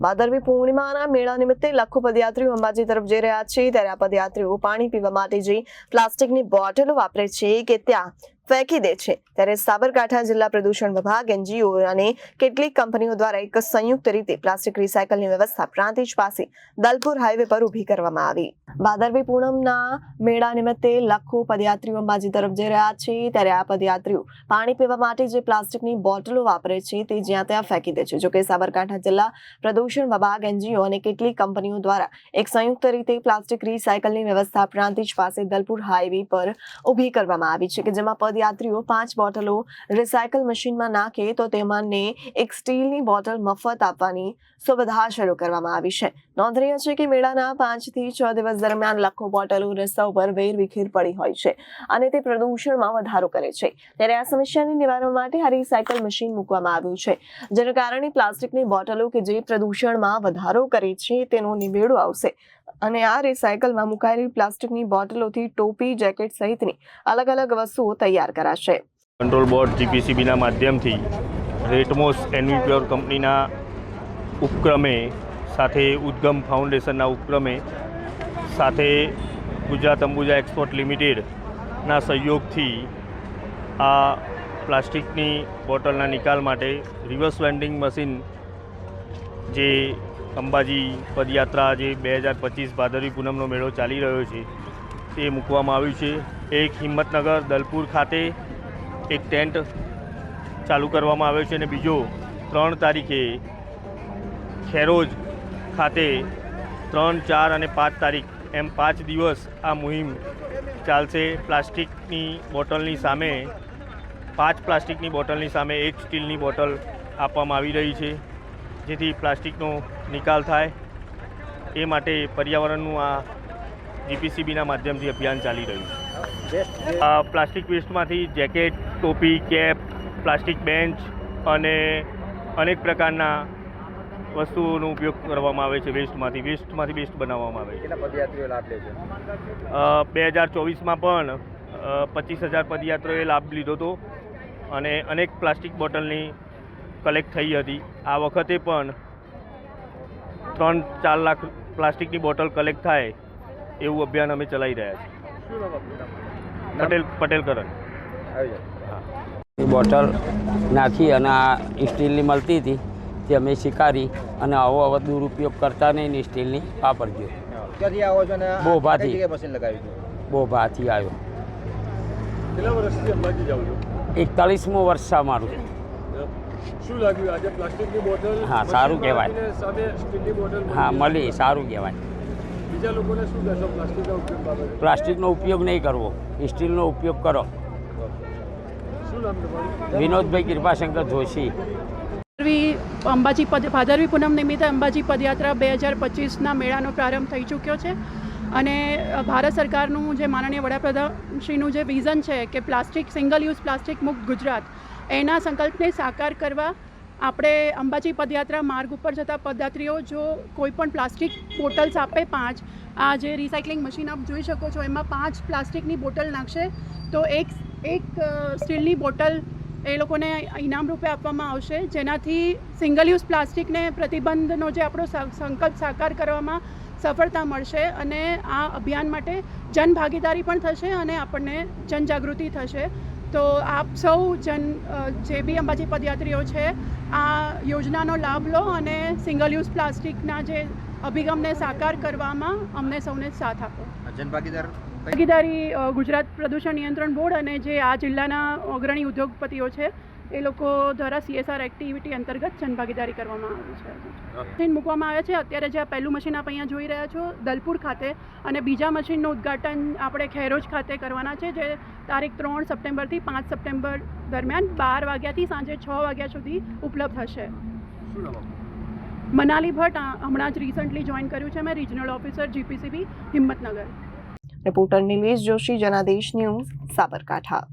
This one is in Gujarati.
ભાદરવી પૂર્ણિમાના મેળા નિમિત્તે લાખો પદયાત્રીઓ અંબાજી તરફ જઈ રહ્યા છે. ત્યારે આ પદયાત્રીઓ પાણી પીવા માટે જે પ્લાસ્ટિકની બોટલો વાપરે છે કે ત્યાં ફેંકી દે છે. ત્યારે સાબરકાંઠા જિલ્લા પ્રદૂષણ વિભાગ, એનજીઓ અને કેટલીક કંપનીઓ દ્વારા એક સંયુક્ત રીતે પ્લાસ્ટિક રિસાયકલની વ્યવસ્થા પ્રાંતિજ પાસે દલપુર હાઈવે પર ઊભી કરવામાં આવી. ભાદરવી પૂનમના મેળા નિમિત્તે લાખો પદયાત્રીઓ અંબાજી તરફ જઈ રહ્યા છે. ત્યારે આ પદયાત્રીઓ પાણી પીવા માટે જે પ્લાસ્ટિકની બોટલો વાપરે છે તે જ્યાં ત્યાં ફેંકી દે છે. જોકે સાબરકાંઠા જિલ્લા પ્રદૂષણ વિભાગ, એનજીઓ અને કેટલીક કંપનીઓ દ્વારા એક સંયુક્ત રીતે પ્લાસ્ટિક રિસાયકલની વ્યવસ્થા પ્રાંતિજ પાસે દલપુર હાઈવે પર ઊભી કરવામાં આવી છે કે જેમાં પદયાત્રીઓ પાંચ બોટલો રિસાયકલ મશીનમાં નાખે તો તેમાંને એક સ્ટીલની બોટલ મફત આપવાની સુવિધા શરૂ કરવામાં આવી છે. નોંધનીય છે કે મેળાના પાંચથી છ દિવસ દરમિયાન લાખો બોટલો રસ્તા ઉપર વેરવિખેર પડી હોય છે અને તે પ્રદૂષણમાં વધારો કરે છે. ત્યારે આ સમસ્યાને નિવારવા માટે રિસાયકલ મશીન મૂકવામાં આવ્યું છે. જેના કારણે પ્લાસ્ટિકની બોટલો કે જે પ્રદૂષણમાં વધારો કરે છે તેનો નિવેડો આવશે. અને આ રિસાયકલમાં મુકાયેલી પ્લાસ્ટિકની બોટલોથી ટોપી, જેકેટ સહિતની અલગ અલગ વસ્તુઓ તૈયાર કરાશે. કંટ્રોલ બોર્ડ જીપીસીબીના માધ્યમથી રેટમોસ એન્વી પ્યોર કંપનીના ઉપક્રમે સાથે ઉદ્ગમ ફાઉન્ડેશનના ઉપક્રમે સાથે ગુજરાત અંબુજા એક્સપોર્ટ લિમિટેડના સહયોગથી આ પ્લાસ્ટિકની બોટલના નિકાલ માટે રિવર્સ વેન્ડિંગ મશીન જે અંબાજી પદયાત્રા જે બે હજાર પચીસ ભાદરવી પૂનમનો મેળો ચાલી રહ્યો છે, તે મૂકવામાં આવ્યું છે. એક હિંમતનગર દલપુર ખાતે એક ટેન્ટ ચાલુ કરવામાં આવ્યો છે અને બીજો ત્રણ તારીખે ખેરોજ ખાતે ત્રણ, ચાર અને પાંચ તારીખ એમ પાંચ દિવસ આ મુહિમ ચાલશે પ્લાસ્ટિકની બોટલની સામે. પાંચ પ્લાસ્ટિકની બોટલની સામે એક સ્ટીલની બોટલ આપવામાં આવી રહી છે, જેથી પ્લાસ્ટિકનો નિકાલ થાય. એ માટે પર્યાવરણનું આ જીપીસીબીના માધ્યમથી અભિયાન ચાલી રહ્યું છે. આ પ્લાસ્ટિક વેસ્ટમાંથી જેકેટ, ટોપી, કેપ, પ્લાસ્ટિક બેન્ચ અને અનેક પ્રકારના વસ્તુઓનો ઉપયોગ કરવામાં આવે છે વેસ્ટમાંથી. વેસ્ટમાંથી બેસ્ટ બનાવવામાં આવે છે. પદયાત્રીઓ લાભ લે છે? બે હજાર ચોવીસમાં પણ પચીસ હજાર પદયાત્રીઓએ લાભ લીધો હતો અને અનેક પ્લાસ્ટિક બોટલની કલેક્ટ થઈ હતી. આ વખતે પણ ત્રણ ચાર લાખ પ્લાસ્ટિકની બોટલ કલેક્ટ થાય એવું અભિયાન અમે ચલાવી રહ્યા છીએ? પટેલ પટેલ કરણ બોટલ નાખી અને આ સ્ટીલની મળતી હતી. તે અમે શિકારી અને આવો આવો દુરુપયોગ કરતા નહીં ને સ્ટીલની વાપરજો ક્યાંથી આવો છો અને આ બોભાથી. મશીન લગાવ્યું બહુ ભાથી આવ્યો. કેટલા વર્ષથી અંબાજી જાઓ છો? એકતાલીસમો વર્ષ છે અમારું. શું લાગ્યું આજે પ્લાસ્ટિકની બોટલ હા, સારું કહેવાય. સામે સ્ટીલની બોટલ હા મળી. સારું કહેવાય. બીજા લોકોને શું કહેશો પ્લાસ્ટિકના ઉપયોગ બાબતે? પ્લાસ્ટિકનો ઉપયોગ નહીં કરવો. સ્ટીલનો ઉપયોગ કરો. શું નામ તમારું? વિનોદભાઈ કૃપાશંકર જોશી. અંબાજી પદ ભાદરવી પૂનમ નિમિત્તે અંબાજી પદયાત્રા બે હજાર પચીસના મેળાનો પ્રારંભ થઈ ચૂક્યો છે. અને ભારત સરકારનું જે માનનીય વડાપ્રધાનશ્રીનું જે વિઝન છે કે પ્લાસ્ટિક, સિંગલ યુઝ પ્લાસ્ટિક મુક્ત ગુજરાત, એના સંકલ્પને સાકાર કરવા આપણે અંબાજી પદયાત્રા માર્ગ ઉપર જતા પદયાત્રીઓ જો કોઈ પણ પ્લાસ્ટિક બોટલ્સ આપે પાંચ, આ જે રિસાયકલિંગ મશીન આપ જોઈ શકો છો, એમાં પાંચ પ્લાસ્ટિકની બોટલ નાખશે. તો એક એક સ્ટીલની બોટલ એ લોકોને ઇનામ રૂપે આપવામાં આવશે. જેનાથી સિંગલ યુઝ પ્લાસ્ટિકને પ્રતિબંધનો જે આપણો સંકલ્પ સાકાર કરવામાં સફળતા મળશે અને આ અભિયાન માટે જનભાગીદારી પણ થશે અને આપણને જનજાગૃતિ થશે. તો આપ સૌ જન જે બી અંબાજી પદયાત્રીઓ છે, આ યોજનાનો લાભ લો અને સિંગલ યુઝ પ્લાસ્ટિકના જે અભિગમને સાકાર કરવામાં અમને સૌને સાથ આપો. જનભાગીદાર ભાગીદારી ગુજરાત પ્રદૂષણ નિયંત્રણ બોર્ડ અને જે આ જિલ્લાના અગ્રણી ઉદ્યોગપતિઓ છે, એ લોકો દ્વારા સીએસઆર એક્ટિવિટી અંતર્ગત જનભાગીદારી કરવામાં આવી છે. મશીન મૂકવામાં આવે છે. અત્યારે જે આ પહેલું મશીન આપણે અહીંયા જોઈ રહ્યા છો, દલપુર ખાતે અને બીજા મશીનનું ઉદ્ઘાટન આપણે ખેરોજ ખાતે કરવાના છે, જે તારીખ ત્રણ સપ્ટેમ્બરથી પાંચ સપ્ટેમ્બર દરમિયાન બાર વાગ્યાથી સાંજે છ વાગ્યા સુધી ઉપલબ્ધ હશે. મનાલી ભટ્ટ હમણાં જ રિસન્ટલી જોઈન કર્યું છે મેં regional officer GPCB Himmatnagar. Reporter Nilesh Joshi Janadesh news Sabarkantha.